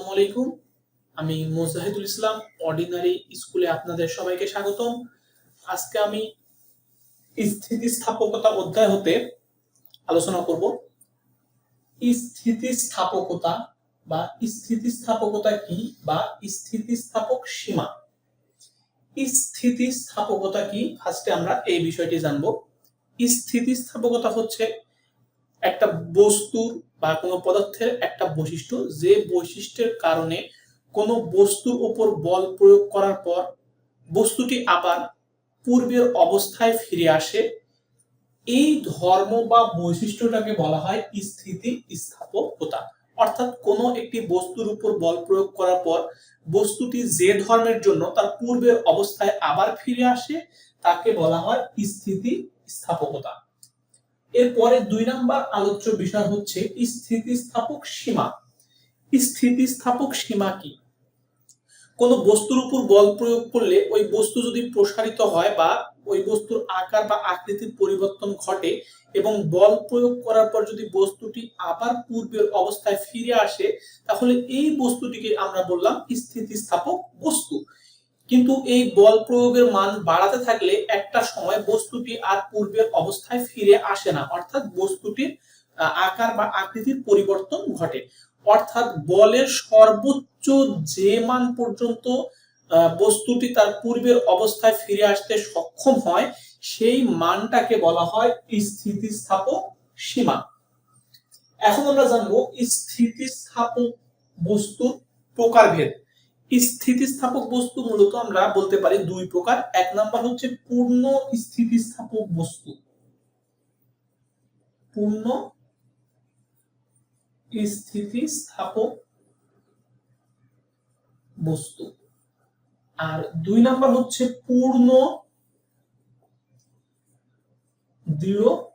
আসসালামু আলাইকুম। আমি মোজাহিদুল ইসলাম অর্ডিনারি স্কুলে আপনাদের সবাইকে স্বাগতম। আজকে আমি স্থিতিস্থাপকতা অধ্যায় হতে আলোচনা করব। স্থিতিস্থাপকতা বা স্থিতিস্থাপকতা কি বা স্থিতিস্থাপক সীমা? স্থিতিস্থাপকতা কি? ফার্স্টে আমরা এই বিষয়টি জানব। স্থিতিস্থাপকতা হচ্ছে একটা বস্তুর বা কোনো পদার্থের একটা বৈশিষ্ট্য, যে বৈশিষ্ট্যের কারণে কোনো বস্তুর উপর বল প্রয়োগ করার পর বস্তুটি আবার পূর্বের অবস্থায় ফিরে আসে। এই ধর্ম বা বৈশিষ্ট্যটাকে বলা হয় স্থিতি স্থাপকতা। অর্থাৎ কোনো একটি বস্তুর উপর বল প্রয়োগ করার পর বস্তুটি যে ধর্মের জন্য তার পূর্বের অবস্থায় আবার ফিরে আসে, তাকে বলা হয় স্থিতি স্থাপকতা। এরপরে দুই নাম্বার আলোচ্য বিষয় হচ্ছে স্থিতিস্থাপক সীমা। স্থিতিস্থাপক সীমা কি? কোন বস্তুর উপর বল প্রয়োগ করলে ওই বস্তু যদি প্রসারিত হয় বা ওই বস্তুর আকার বা আকৃতির পরিবর্তন ঘটে এবং বল প্রয়োগ করার পর যদি বস্তুটি আবার পূর্বের অবস্থায় ফিরে আসে, তাহলে এই বস্তুটিকে আমরা বললাম স্থিতিস্থাপক বস্তু। কিন্তু এই বল প্রয়োগের মান বাড়াতে থাকলে একটা সময় বস্তুটি আর পূর্বের অবস্থায় ফিরে আসে না। অর্থাৎ বস্তুটির আকার বা আকৃতির পরিবর্তন ঘটে। অর্থাৎ বলের সর্বোচ্চ যে মান পর্যন্ত বস্তুটি তার পূর্বের অবস্থায় ফিরে আসতে সক্ষম হয়, সেই মানটাকে বলা হয় স্থিতিস্থাপক সীমা। এখন আমরা জানব স্থিতিস্থাপক বস্তুর প্রকারভেদ। স্থিতিস্থাপক বস্তু মূলত আমরা বলতে পারি দুই প্রকার। এক নাম্বার হচ্ছে পূর্ণ স্থিতিস্থাপক বস্তু। পূর্ণ স্থিতিস্থাপক বস্তু। আর দুই নাম্বার হচ্ছে পূর্ণ দৃঢ়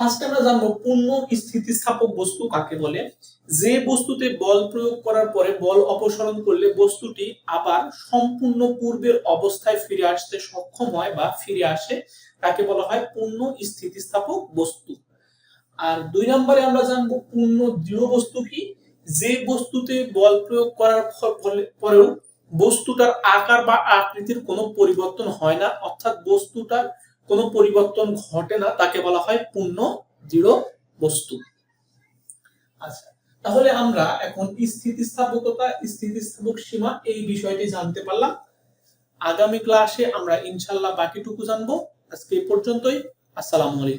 ফার্স্ট আমরা জানব পূর্ণ স্থিতিস্থাপক বস্তু কাকে বলে? যে বস্তুতে বল প্রয়োগ করার পরে বল অপসারণ করলে বস্তুটি আবার সম্পূর্ণ পূর্বের অবস্থায় ফিরে আসতে সক্ষম হয় বা ফিরে আসে, তাকে বলা হয় পূর্ণ স্থিতিস্থাপক বস্তু। আর দুই নম্বরে আমরা জানব পূর্ণ দৃঢ় বস্তু কি? যে বস্তুতে বল প্রয়োগ করার পরেও বস্তুটার আকার বা আকৃতির কোনো পরিবর্তন হয় না, অর্থাৎ বস্তুটার কোনো পরিবর্তন ঘটে না, তাকে বলা হয় পূর্ণ দৃঢ় বস্তু। আচ্ছা তাহলে আমরা এখন স্থিতিস্থাপকতা, স্থিতিস্থাপক সীমা এই বিষয়টি জানতে পারলাম। আগামী ক্লাসে আমরা ইনশাল্লাহ বাকিটুকু জানব। আজকে এই পর্যন্তই। আসসালামু আলাইকুম।